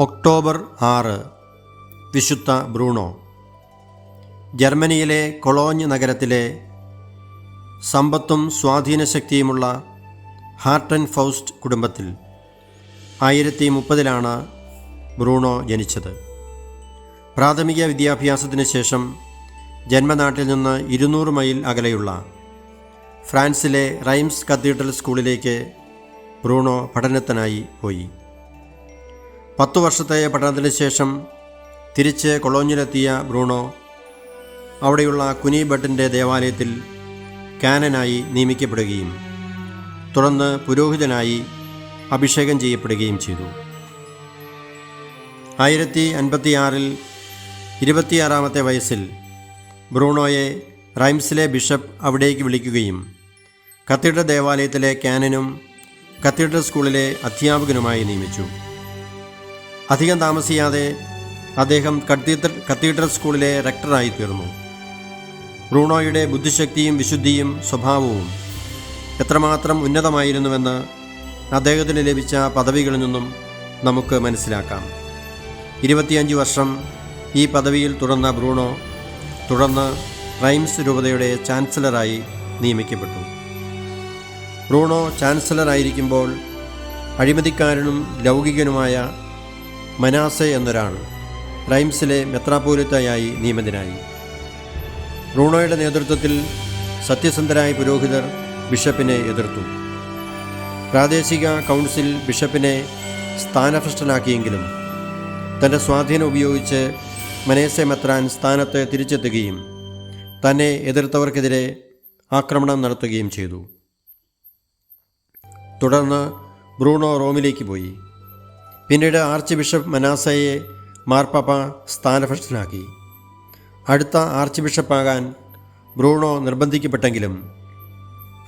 October ആറ്. വിശുദ്ധ Bruno. ജർമ്മനിയിലെ കൊളോഞ്ഞ് നഗരത്തിലെ സമ്പത്തും സ്വാധീനശക്തിയുമുള്ള ഹാർട്ടൻ ഫൗസ്റ്റ് കുടുംബത്തിൽ ആയിരത്തി മുപ്പതിലാണ് ബ്രൂണോ ജനിച്ചത്. പ്രാഥമിക വിദ്യാഭ്യാസത്തിന് ശേഷം ജന്മനാട്ടിൽ നിന്ന് ഇരുന്നൂറ് മൈൽ അകലെയുള്ള ഫ്രാൻസിലെ റൈംസ് കത്തീഡ്രൽ സ്കൂളിലേക്ക് ബ്രൂണോ പഠനത്തിനായി പോയി. പത്തു വർഷത്തെ പഠനത്തിന് ശേഷം തിരിച്ച് കൊളോഞ്ഞിലെത്തിയ ബ്രൂണോ അവിടെയുള്ള കുനി ഭട്ടിന്റെ ദേവാലയത്തിൽ കാനനായി നിയമിക്കപ്പെടുകയും തുടർന്ന് പുരോഹിതനായി അഭിഷേകം ചെയ്യപ്പെടുകയും ചെയ്തു. ആയിരത്തി അൻപത്തിയാറിൽ ഇരുപത്തിയാറാമത്തെ വയസ്സിൽ ബ്രൂണോയെ റൈംസിലെ ബിഷപ്പ് അവിടേക്ക് വിളിക്കുകയും കത്തീഡ്രൽ ദേവാലയത്തിലെ കാനനും കത്തീഡ്രൽ സ്കൂളിലെ അധ്യാപകനുമായി നിയമിച്ചു. അധികം താമസിയാതെ അദ്ദേഹം കത്തീഡ്ര കത്തീഡ്രൽ സ്കൂളിലെ റെക്ടറായി തീർന്നു. ബ്രൂണോയുടെ ബുദ്ധിശക്തിയും വിശുദ്ധിയും സ്വഭാവവും എത്രമാത്രം ഉന്നതമായിരുന്നുവെന്ന് അദ്ദേഹത്തിന് ലഭിച്ച പദവികളിൽ നിന്നും നമുക്ക് മനസ്സിലാക്കാം. ഇരുപത്തിയഞ്ച് വർഷം ഈ പദവിയിൽ തുടർന്ന ബ്രൂണോ തുടർന്ന് റൈംസ് രൂപതയുടെ ചാൻസലറായി നിയമിക്കപ്പെട്ടു. ബ്രൂണോ ചാൻസലറായിരിക്കുമ്പോൾ അഴിമതിക്കാരനും ലൗകികനുമായ മനാസെ എന്നൊരാൾ റൈംസിലെ മെത്രാപോലിത്തയായി നിയമിതനായി. റൂണോയുടെ നേതൃത്വത്തിൽ സത്യസന്ധരായ പുരോഹിതർ ബിഷപ്പിനെ എതിർത്തു. പ്രാദേശിക കൗൺസിൽ ബിഷപ്പിനെ സ്ഥാനഭ്രഷ്ടനാക്കിയെങ്കിലും തന്റെ സ്വാധീനം ഉപയോഗിച്ച് മനേസെ മെത്രാൻ സ്ഥാനത്ത് തിരിച്ചെത്തുകയും തന്നെ എതിർത്തവർക്കെതിരെ ആക്രമണം നടത്തുകയും ചെയ്തു. തുടർന്ന് ബ്രൂണോ റോമിലേക്ക് പോയി. പിന്നീട് ആർച്ച് ബിഷപ്പ് മനാസയെ മാർപ്പാപ്പ സ്ഥാനഭ്രഷ്ടനാക്കി. അടുത്ത ആർച്ച് ബിഷപ്പാകാൻ ബ്രൂണോ നിർബന്ധിക്കപ്പെട്ടെങ്കിലും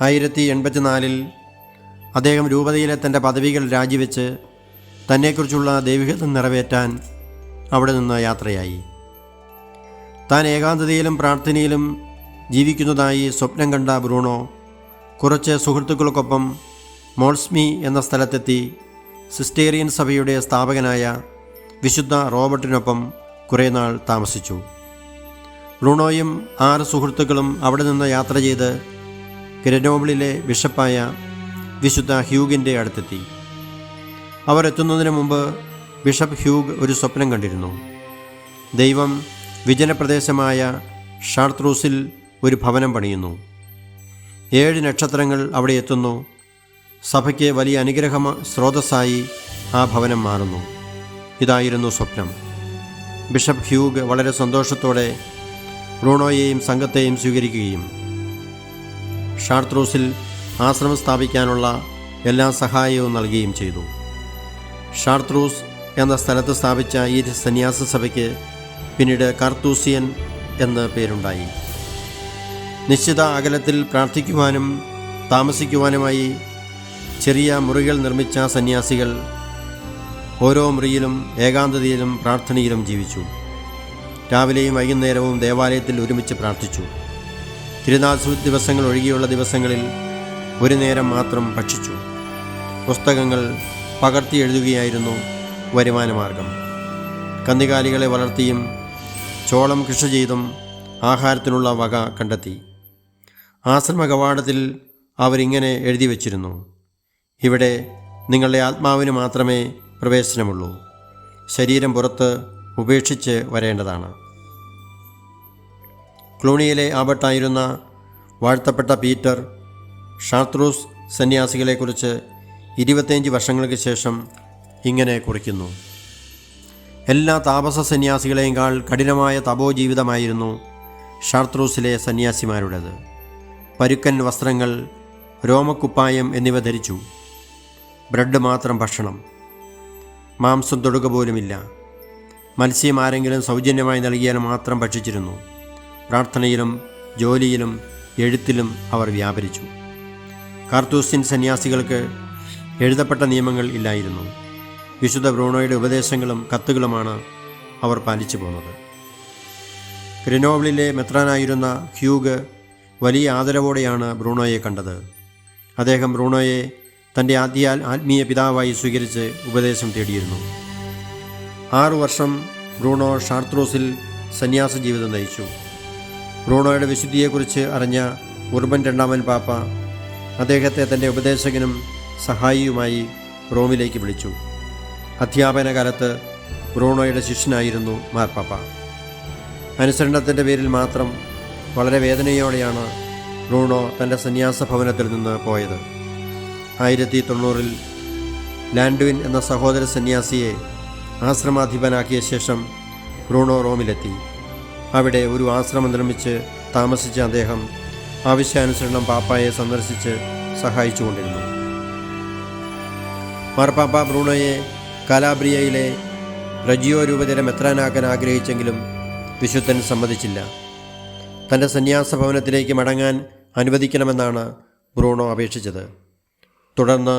ആയിരത്തി എൺപത്തിനാലിൽ അദ്ദേഹം രൂപതയിലെ തന്റെ പദവികൾ രാജിവെച്ച് തന്നെക്കുറിച്ചുള്ള ദൈവികത്വം നിറവേറ്റാൻ അവിടെ നിന്ന് യാത്രയായി. താൻ ഏകാന്തതയിലും പ്രാർത്ഥനയിലും ജീവിക്കുന്നതായി സ്വപ്നം കണ്ട ബ്രൂണോ കുറച്ച് സുഹൃത്തുക്കൾക്കൊപ്പം മോൾസ്മി എന്ന സ്ഥലത്തെത്തി സിസ്റ്റേറിയൻ സഭയുടെ സ്ഥാപകനായ വിശുദ്ധ റോബർട്ടിനൊപ്പം കുറേ നാൾ താമസിച്ചു. ബ്രൂണോയും ആറ് സുഹൃത്തുക്കളും അവിടെ നിന്ന് യാത്ര ചെയ്ത് ഗ്രനോബിളിലെ ബിഷപ്പായ വിശുദ്ധ ഹ്യൂഗിന്റെ അടുത്തെത്തി. അവർ എത്തുന്നതിന് മുമ്പ് ബിഷപ്പ് ഹ്യൂഗ് ഒരു സ്വപ്നം കണ്ടിരുന്നു. ദൈവം വിജനപ്രദേശമായ ഷാർത്രൂസിൽ ഒരു ഭവനം പണിയുന്നു. ഏഴ് നക്ഷത്രങ്ങൾ അവിടെ എത്തുന്നു. സഭയ്ക്ക് വലിയ അനുഗ്രഹ സ്രോതസ്സായി ആ ഭവനം മാറുന്നു. ഇതായിരുന്നു സ്വപ്നം. ബിഷപ്പ് ഹ്യൂഗ് വളരെ സന്തോഷത്തോടെ ബ്രൂണോയെയും സംഘത്തെയും സ്വീകരിക്കുകയും ഷാർത്രൂസിൽ ആശ്രമം സ്ഥാപിക്കാനുള്ള എല്ലാ സഹായവും നൽകുകയും ചെയ്തു. ഷാർത്രൂസ് എന്ന സ്ഥലത്ത് സ്ഥാപിച്ച ഈ സന്യാസ സഭയ്ക്ക് പിന്നീട് കാർത്തൂസിയൻ എന്ന് പേരുണ്ടായി. നിശ്ചിത അകലത്തിൽ പ്രാർത്ഥിക്കുവാനും താമസിക്കുവാനുമായി ചെറിയ മുറികൾ നിർമ്മിച്ച സന്യാസികൾ ഓരോ മുറിയിലും ഏകാന്തതയിലും പ്രാർത്ഥനയിലും ജീവിച്ചു. രാവിലെയും വൈകുന്നേരവും ദേവാലയത്തിൽ ഒരുമിച്ച് പ്രാർത്ഥിച്ചു. തിരുനാസു ദിവസങ്ങൾ ഒഴികെയുള്ള ദിവസങ്ങളിൽ ഒരു നേരം മാത്രം ഭക്ഷിച്ചു. പുസ്തകങ്ങൾ പകർത്തി എഴുതുകയായിരുന്നു വരുമാനമാർഗം കന്നുകാലികളെ വളർത്തിയും ചോളം കൃഷി ചെയ്തും ആഹാരത്തിനുള്ള വക കണ്ടെത്തി. ആശ്രമ കവാടത്തിൽ അവരിങ്ങനെ എഴുതി വച്ചിരുന്നു. ഇവിടെ നിങ്ങളുടെ ആത്മാവിന് മാത്രമേ പ്രവേശനമുള്ളൂ. ശരീരം പുറത്ത് ഉപേക്ഷിച്ച് വരേണ്ടതാണ്. ക്ലൂണിയിലെ ആബട്ടായിരുന്ന വാഴ്ത്തപ്പെട്ട പീറ്റർ ഷാത്രൂസ് സന്യാസികളെക്കുറിച്ച് ഇരുപത്തിയഞ്ച് വർഷങ്ങൾക്ക് ശേഷം ഇങ്ങനെ കുറിക്കുന്നു. എല്ലാ താപസ സന്യാസികളെക്കാൾ കഠിനമായ തപോ ജീവിതമായിരുന്നു ഷാർത്രൂസിലെ സന്യാസിമാരുടേത്. പരുക്കൻ വസ്ത്രങ്ങൾ രോമക്കുപ്പായം എന്നിവ ധരിച്ചു. ബ്രെഡ് മാത്രം ഭക്ഷണം. മാംസം തൊടുക പോലുമില്ല. മത്സ്യം ആരെങ്കിലും സൗജന്യമായി നൽകിയാൽ മാത്രം ഭക്ഷിച്ചിരുന്നു. പ്രാർത്ഥനയിലും ജോലിയിലും എഴുത്തിലും അവർ വ്യാപരിച്ചു. കാർത്തൂസ്യൻ സന്യാസികൾക്ക് എഴുതപ്പെട്ട നിയമങ്ങൾ ഇല്ലായിരുന്നു. വിശുദ്ധ ബ്രൂണോയുടെ ഉപദേശങ്ങളും കത്തുകളുമാണ് അവർ പാലിച്ചു പോന്നത്. ക്രിനോവിളിലെ മെത്രാനായിരുന്ന ഹ്യൂഗ് വലിയ ആദരവോടെയാണ് ബ്രൂണോയെ കണ്ടത്. അദ്ദേഹം ബ്രൂണോയെ തന്റെ ആദ്യ ആത്മീയ പിതാവായി സ്വീകരിച്ച് ഉപദേശം തേടിയിരുന്നു. ആറു വർഷം ബ്രൂണോ ഷാർത്രോസിൽ സന്യാസ ജീവിതം നയിച്ചു. ബ്രൂണോയുടെ വിശുദ്ധിയെക്കുറിച്ച് അറിഞ്ഞ ഉർബൻ രണ്ടാമൻ പാപ്പ അദ്ദേഹത്തെ തന്റെ ഉപദേശകനും സഹായിയുമായി റോമിലേക്ക് വിളിച്ചു. അധ്യാപന കാലത്ത് ബ്രൂണോയുടെ ശിഷ്യനായിരുന്നു മാർപ്പാപ്പ. അനുസരണത്തിന്റെ പേരിൽ മാത്രം വളരെ വേദനയോടെയാണ് ബ്രൂണോ തന്റെ സന്യാസ ഭവനത്തിൽ നിന്ന് പോയത്. ആയിരത്തി തൊണ്ണൂറിൽ ലാൻഡുവിൻ എന്ന സഹോദര സന്യാസിയെ ആശ്രമാധിപനാക്കിയ ശേഷം ബ്രൂണോ റോമിലെത്തി. അവിടെ ഒരു ആശ്രമം നിർമ്മിച്ച് താമസിച്ച അദ്ദേഹം ആവശ്യാനുസരണം പാപ്പായെ സന്ദർശിച്ച് സഹായിച്ചുകൊണ്ടിരുന്നു. മാർപ്പാപ്പ ബ്രൂണോയെ കാലാബ്രിയയിലെ റജിയോ രൂപതയുടെ മെത്രാനാക്കാൻ ആഗ്രഹിച്ചെങ്കിലും വിശുദ്ധൻ സമ്മതിച്ചില്ല. തന്റെ സന്യാസ ഭവനത്തിലേക്ക് മടങ്ങാൻ അനുവദിക്കണമെന്നാണ് ബ്രൂണോ അപേക്ഷിച്ചത്. തുടർന്ന്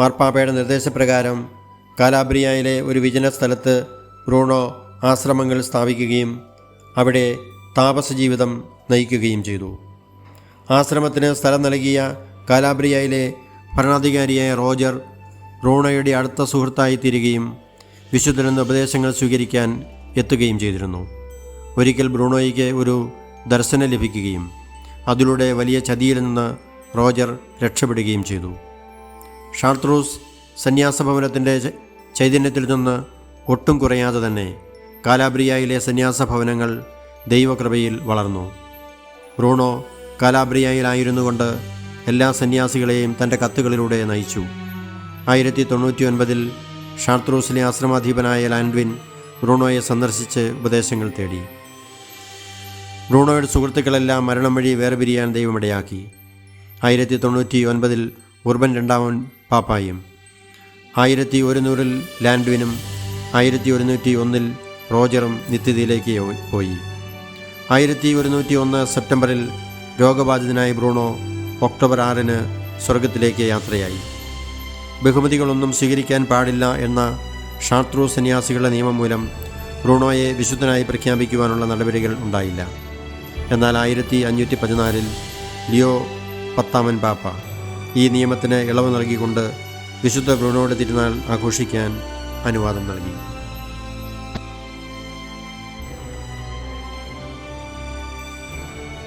മാർപ്പാപ്പയുടെ നിർദ്ദേശപ്രകാരം കാലാബ്രിയയിലെ ഒരു വിജന സ്ഥലത്ത് ബ്രൂണോ ആശ്രമങ്ങൾ സ്ഥാപിക്കുകയും അവിടെ താപസ ജീവിതം നയിക്കുകയും ചെയ്തു. ആശ്രമത്തിന് സ്ഥലം നൽകിയ കാലാബ്രിയയിലെ ഭരണാധികാരിയായ റോജർ റൂണയുടെ അടുത്ത സുഹൃത്തായി തീരുകയും വിശുദ്ധനിൽ നിന്ന് ഉപദേശങ്ങൾ സ്വീകരിക്കാൻ എത്തുകയും ചെയ്തിരുന്നു. ഒരിക്കൽ ബ്രൂണോയ്ക്ക് ഒരു ദർശനം ലഭിക്കുകയും അതിലൂടെ വലിയ ചതിയിൽ നിന്ന് റോജർ രക്ഷപ്പെടുകയും ചെയ്തു. ഷാർത്രൂസ് സന്യാസ ഭവനത്തിന്റെ ചൈതന്യത്തിൽ നിന്ന് ഒട്ടും കുറയാതെ തന്നെ കാലാബ്രിയയിലെ സന്യാസഭവനങ്ങൾ ദൈവകൃപയിൽ വളർന്നു. ബ്രൂണോ കാലാബ്രിയയിലായിരുന്നുകൊണ്ട് എല്ലാ സന്യാസികളെയും തന്റെ കത്തുകളിലൂടെ നയിച്ചു. ആയിരത്തി തൊണ്ണൂറ്റി ഒൻപതിൽ ഷാർത്രൂസിലെ ആശ്രമാധീപനായ ലാൻഡ്വിൻ ബ്രൂണോയെ സന്ദർശിച്ച് ഉപദേശങ്ങൾ തേടി. ബ്രൂണോയുടെ സുഹൃത്തുക്കളെല്ലാം മരണം വഴി വേർപിരിയാൻ ദൈവമിടയാക്കി. ആയിരത്തി തൊണ്ണൂറ്റി ഒൻപതിൽ ഉർബൻ രണ്ടാമൻ പാപ്പായും. ആയിരത്തി ഒരുന്നൂറിൽ ലാൻഡ്വിനും ആയിരത്തി ഒരുന്നൂറ്റി ഒന്നിൽ റോജറും നിത്യതയിലേക്ക് പോയി. ആയിരത്തി ഒരുന്നൂറ്റി ഒന്ന് സെപ്റ്റംബറിൽ രോഗബാധിതനായ ബ്രൂണോ ഒക്ടോബർ ആറിന് സ്വർഗത്തിലേക്ക് യാത്രയായി. ബഹുമതികളൊന്നും സ്വീകരിക്കാൻ പാടില്ല എന്ന ഷാത്രു സന്യാസികളുടെ നിയമം മൂലം ബ്രൂണോയെ വിശുദ്ധനായി പ്രഖ്യാപിക്കുവാനുള്ള നടപടികൾ ഉണ്ടായില്ല. എന്നാൽ ആയിരത്തി അഞ്ഞൂറ്റി പതിനാലിൽ ലിയോ പത്താമൻ പാപ്പ ഈ നിയമത്തിന് ഇളവ് നൽകിക്കൊണ്ട് വിശുദ്ധ ബ്രൂണോയുടെ തിരുനാൾ ആഘോഷിക്കാൻ അനുവാദം നൽകി.